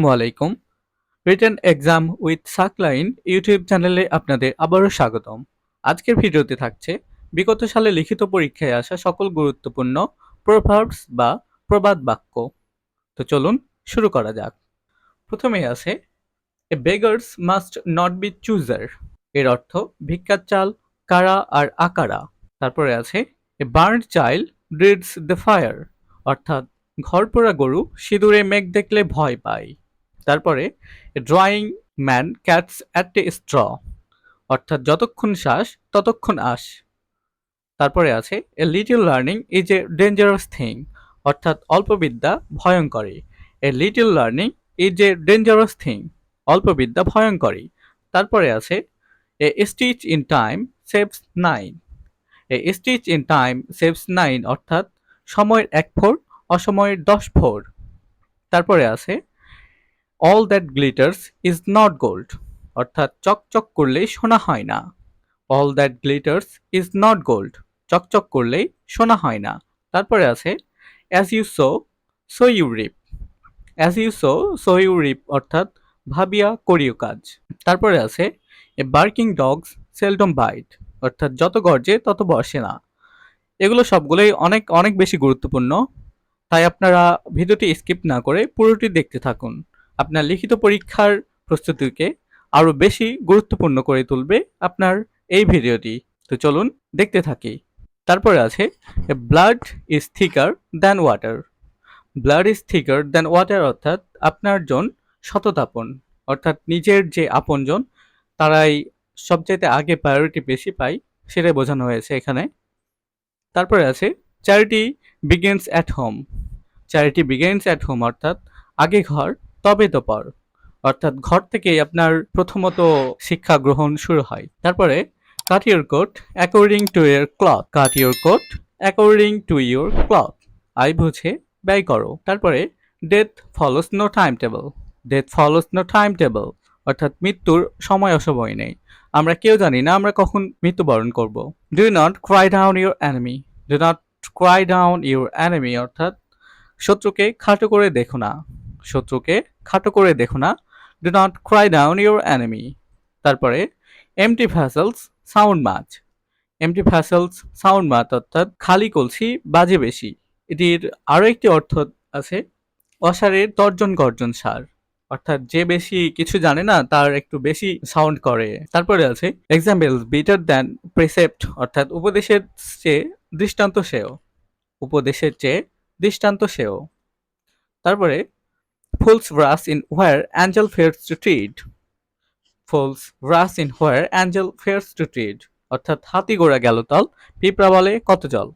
আসসালামু আলাইকুম। Written exam with Saklain YouTube চ্যানেলে আপনাদের আবারও স্বাগতম। আজকের ভিডিওতে থাকছে, বিগত সালে লিখিত পরীক্ষায় আসা সকল গুরুত্বপূর্ণ প্রভার্বস বা প্রবাদ বাক্য। তো চলুন শুরু করা যাক। প্রথমেই আছে a beggars must not be choosers এর অর্থ, ভিক্ষার চাল কারা আর আকারা তারপরে আছে a burnt child breeds the fire অর্থাৎ, ঘরপোড়া গরু সিঁদুরে মেঘ দেখলে ভয় পায়। তারপরে drowning man catches at a straw অর্থাৎ যতক্ষণ শ্বাস, ততক্ষণ আস তারপরে আছে a little learning is a dangerous thing অর্থাৎ অল্পবিদ্যা ভয়ঙ্করী। A little learning is a dangerous thing অল্পবিদ্যা ভয়ঙ্করী। তারপরে আছে a stitch in time saves nine a stitch in time saves nine অর্থাৎ সময়ের এক ফোর অসময়ের দশ ফোর তারপরে আছে all that glitters is not gold অর্থাৎ চকচক করলেই সোনা হয় না। All that glitters is not gold চকচক করলেই সোনা হয় না। তারপরে আছে as you sow so you reap as you sow so you reap অর্থাৎ ভাবিয়া করিও কাজ। তারপরে আছে a barking dogs seldom bite অর্থাৎ যত গর্জে তত বসে না। এগুলো সবগুলোই অনেক অনেক বেশি গুরুত্বপূর্ণ। তাই আপনারা ভিডিওটি স্কিপ না করে পুরোটি দেখতে থাকুন। আপনার লিখিত পরীক্ষার প্রস্তুতিকে আরও বেশি গুরুত্বপূর্ণ করে তুলবে আপনার এই ভিডিওটি। তো চলুন দেখতে থাকি। তারপরে আছে blood is thicker than water. Blood is thicker than water অর্থাৎ আপনার জন শততাপন অর্থাৎ নিজের যে আপনজন, তারাই সবচাইতে আগে প্রায়োরিটি বেশি পায়, সেটাই বোঝানো হয়েছে এখানে। তারপরে আছে charity begins at home charity begins at home অর্থাৎ আগে ঘর তবে তো পর অর্থাৎ ঘর থেকেই আপনার প্রথমত শিক্ষা গ্রহণ শুরু হয়। তারপরে, cut your coat, according to your cloth. Cut your coat, according to your cloth. I বুঝে, ব্যয় করো। তারপরে, death follows no time table. Death follows no time table. অর্থাৎ মৃত্যুর সময় অসময় নেই। আমরা কেউ জানি না আমরা কখন মৃত্যুবরণ করব। Do not cry down your enemy do not cry down your enemy অর্থাৎ শত্রুকে খাটো করে দেখো না। শত্রুকে খাটো করে দেখো না। Do not cry down your enemy তারপরে empty vessels sound much empty vessels sound much অর্থাৎ খালি কলসি, বাজে বেশি। এটির আরও একটি অর্থ আছে, অসারের তর্জন গর্জন সার। অর্থাৎ যে বেশি কিছু জানে না, তার একটু বেশি সাউন্ড করে। তারপরে আছে এক্সাম্পল বেটার দ্যান প্রেসেপ্ট অর্থাৎ উপদেশের চেয়ে দৃষ্টান্ত সেও। উপদেশের চেয়ে দৃষ্টান্ত সেও। তারপরে fools rush in where angel fears to tread fools rush in where angel fears to tread অর্থাৎ হাতি গোড়া গেল তল, পিঁপড়া বলে কত জল।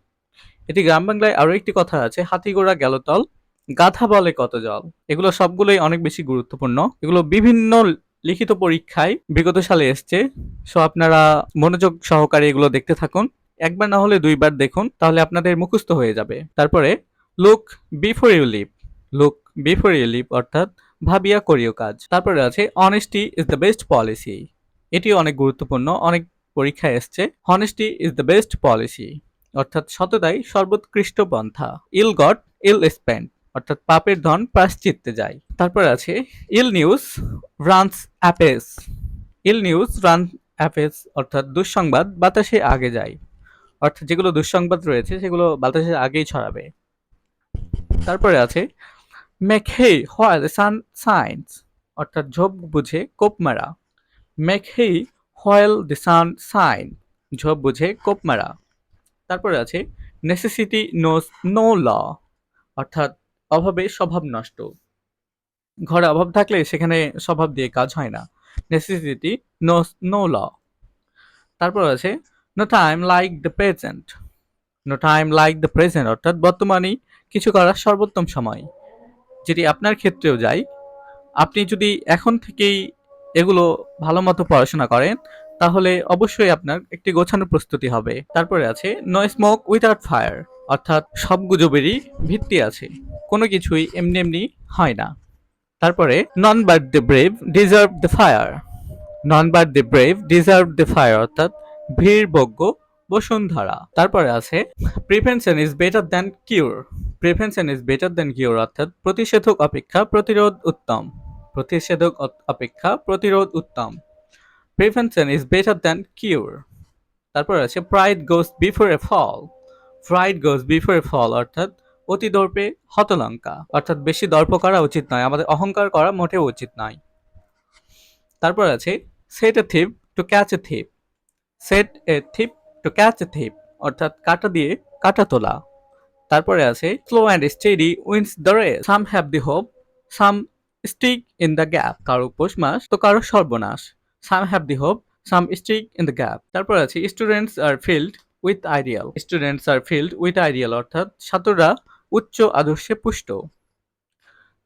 এটি গ্রাম বাংলায় আরও একটি কথা আছে, হাতি গোড়া গেল তল গাথা বলে কত জল। এগুলো সবগুলোই অনেক বেশি গুরুত্বপূর্ণ। এগুলো বিভিন্ন লিখিত পরীক্ষায় বিগত সালে এসছে। সো আপনারা মনোযোগ সহকারে এগুলো দেখতে থাকুন। একবার না হলে দুইবার দেখুন, তাহলে আপনাদের মুখস্থ হয়ে যাবে। তারপরে look before you leap look before you leap অর্থাৎ ভাবিয়া করিও কাজ। তারপরে আছে honesty is the best policy এটি অনেক গুরুত্বপূর্ণ, অনেক পরীক্ষায় এসছে। Honesty is the best policy অর্থাৎ সততাই সর্বোৎকৃষ্ট পন্থা। ইল গট ইল স্পেন্ড অর্থাৎ পাপের ধন প্রাশ্চিত্তে যায়। তারপর আছে ill news runs apace ill news run apace অর্থাৎ দুঃসংবাদ বাতাসে আগে যায়। অর্থাৎ যেগুলো দুঃসংবাদ রয়েছে, সেগুলো বাতাসে আগেই ছড়াবে। তারপরে আছে make hay while sun shines অর্থাৎ ঝোপ বুঝে কোপ মারা make hay while the sun shine ঝোপ বুঝে কোপ মারা তারপরে আছে নেসেসিটি নোস নো ল অর্থাৎ অভাবে স্বভাব নষ্ট। ঘরে অভাব থাকলে সেখানে স্বভাব দিয়ে কাজ হয় না। নেসেসিটি নো নো ল তারপর আছে no time like the present no time like the present অর্থাৎ বর্তমানেই কিছু করার সর্বোত্তম সময়। যেটি আপনার ক্ষেত্রেও যায়, আপনি যদি এখন থেকেই এগুলো ভালো মতো পড়াশোনা করেন, তাহলে অবশ্যই আপনার একটি গোছানো প্রস্তুতি হবে। তারপরে আছে নো স্মোক উইথাউট ফায়ার অর্থাৎ সব গুজবেরই ভিত্তি আছে। কোনো কিছুই এমনি এমনি হয় না। তারপরে none but the brave deserve the fire none but the brave deserve the fire অর্থাৎ বীরবজ্ঞ বসুন্ধরা। তারপরে আছে prevention is better than cure prevention is better than cure অর্থাৎ প্রতিষেধক অপেক্ষা প্রতিরোধ উত্তম। প্রতিষেধক অপেক্ষা প্রতিরোধ উত্তম। Prevention is better than cure তারপর আছে pride goes before a fall pride goes before a fall অর্থাৎ অতি দর্পে হতলঙ্কা। অর্থাৎ বেশি দর্প করা উচিত নয়, আমাদের অহংকার করা মোটেও উচিত নয়। তারপর আছে set a thief to catch a thief set a thief to catch a thief অর্থাৎ কাটা দিয়ে কাটা তোলা। তারপরে আছে slow and steady wins the race some have the hope some stick in the gap কারও পৌষ মাস, তো কারও সর্বনাশ। Some have the hope some stick in the gap তারপর আছে students are filled with ideal students are filled with ideal অর্থাৎ ছাত্ররা উচ্চ আদর্শে পুষ্ট।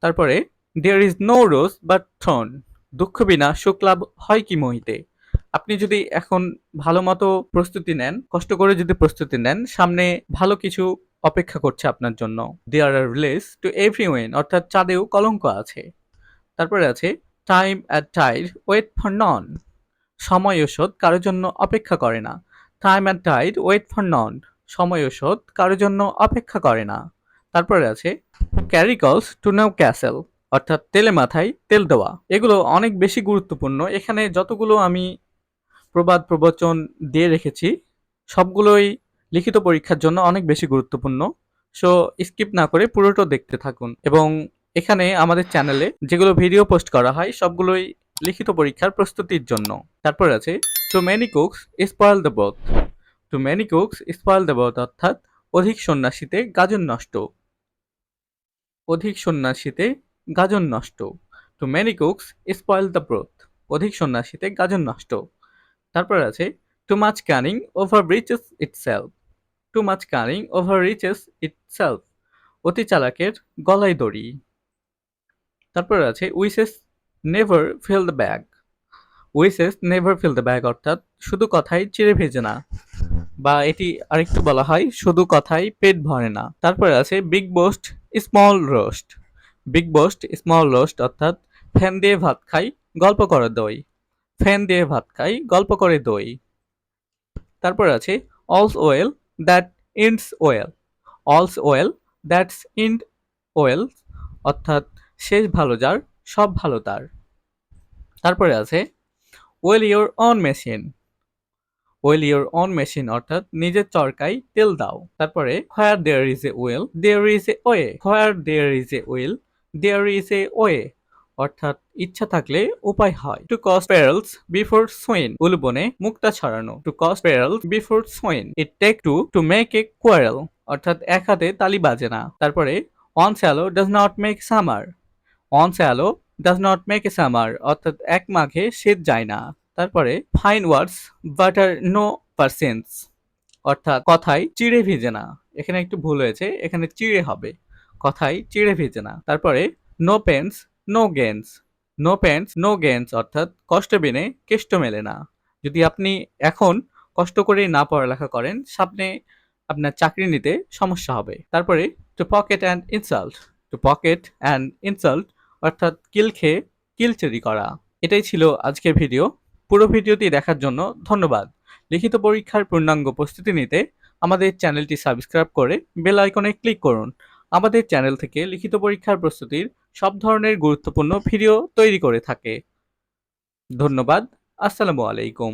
তারপরে there is no rose but thorn দুঃখ বিনা সুখ লাভ হয় কি মহিতে। আপনি যদি এখন ভালো মতো প্রস্তুতি নেন, কষ্ট করে যদি প্রস্তুতি নেন, সামনে ভালো কিছু অপেক্ষা করছে আপনার জন্য। There are release to every when অর্থাৎ চাঁদেও কলঙ্ক আছে। তারপরে আছে time and tide wait for none সময় ওষুধ কারোর জন্য অপেক্ষা করে না। Time and tide wait for none সময় ওষুধ কারোর জন্য অপেক্ষা করে না। তারপরে আছে ক্যারিকলস টু নাও ক্যাসেল অর্থাৎ তেলে মাথায় তেল দেওয়া। এগুলো অনেক বেশি গুরুত্বপূর্ণ। এখানে যতগুলো আমি প্রবাদ প্রবচন দিয়ে রেখেছি। সবগুলোই লিখিত পরীক্ষার জন্য অনেক বেশি গুরুত্বপূর্ণ। সো স্কিপ না করে পুরোটা দেখতে থাকুন। এবং এখানে আমাদের চ্যানেলে যেগুলো ভিডিও পোস্ট করা হয়, সবগুলোই লিখিত পরীক্ষার প্রস্তুতির জন্য। তারপর আছে too many cooks spoil the broth too many cooks spoil the broth অর্থাৎ, অধিক সন্ন্যাসীতে গাজন নষ্ট। অধিক সন্ন্যাসীতে গাজন নষ্ট। Too many cooks spoil the broth অধিক সন্ন্যাসীতে গাজন নষ্ট। তারপর আছে too much cunning overreaches itself too much cunning overreaches itself অতি চালাকের গলায় দড়ি. তারপর আছে wishes never fill the bag wishes never fill the bag অর্থাৎ শুধু কথাই চিড়ে ভেজে না, বা এটি আরেকটু বলা হয়, শুধু কথাই পেট ভরে না। তারপরে আছে big boast small roast big boast small roast অর্থাৎ ফ্যান দিয়ে ভাত খাই, গল্প করে দই। ফ্যান দিয়ে ভাত খাই, গল্প করে দই। তারপর আছে all's well that ends well all's well that ends well অর্থাৎ শেষ ভালো যার, সব ভালো তার। তারপরে আছে oil your own machine oil your own machine অর্থাৎ নিজের চরকায় তেল দাও। তারপরে where there is a will there is a way where there is a will there is a way অর্থাৎ ইচ্ছা থাকলে উপায় হয়। টু কস প্যারেলস বিফোর সোয়েন উলবনে মুক্তা ছড়ানো। To cast pearls before swine it take two to make a quarrel অর্থাৎ এক হাতে তালি বাজে না। তারপরে one swallow does not make summer one swallow does not make a summer অর্থাৎ এক মাঘে শীত যায় না। তারপরে fine words butter no parsnips অর্থাৎ কথাই চিড়ে ভিজে না। এখানে একটু ভুল হয়েছে, এখানে চিড়ে হবে কথাই চিড়ে ভিজে না। তারপরে no pains no gains no pains no gains অর্থাৎ কষ্ট বিনে কেষ্ট মেলে না। যদি আপনি এখন কষ্ট করে না পড়ালেখা করেন, সামনে আপনার চাকরি নিতে সমস্যা হবে। তারপরে to pocket and insult to pocket and insult অর্থাৎ কিল খেয়ে কিলচেরি করা। এটাই ছিল আজকের ভিডিও। পুরো ভিডিওটি দেখার জন্য ধন্যবাদ। লিখিত পরীক্ষার পূর্ণাঙ্গ প্রস্তুতি নিতে আমাদের চ্যানেলটি সাবস্ক্রাইব করে বেল আইকনে ক্লিক করুন। আমাদের চ্যানেল থেকে লিখিত পরীক্ষার প্রস্তুতির সব ধরনের গুরুত্বপূর্ণ ভিডিও তৈরি করে থাকে। ধন্যবাদ। আসসালামু আলাইকুম।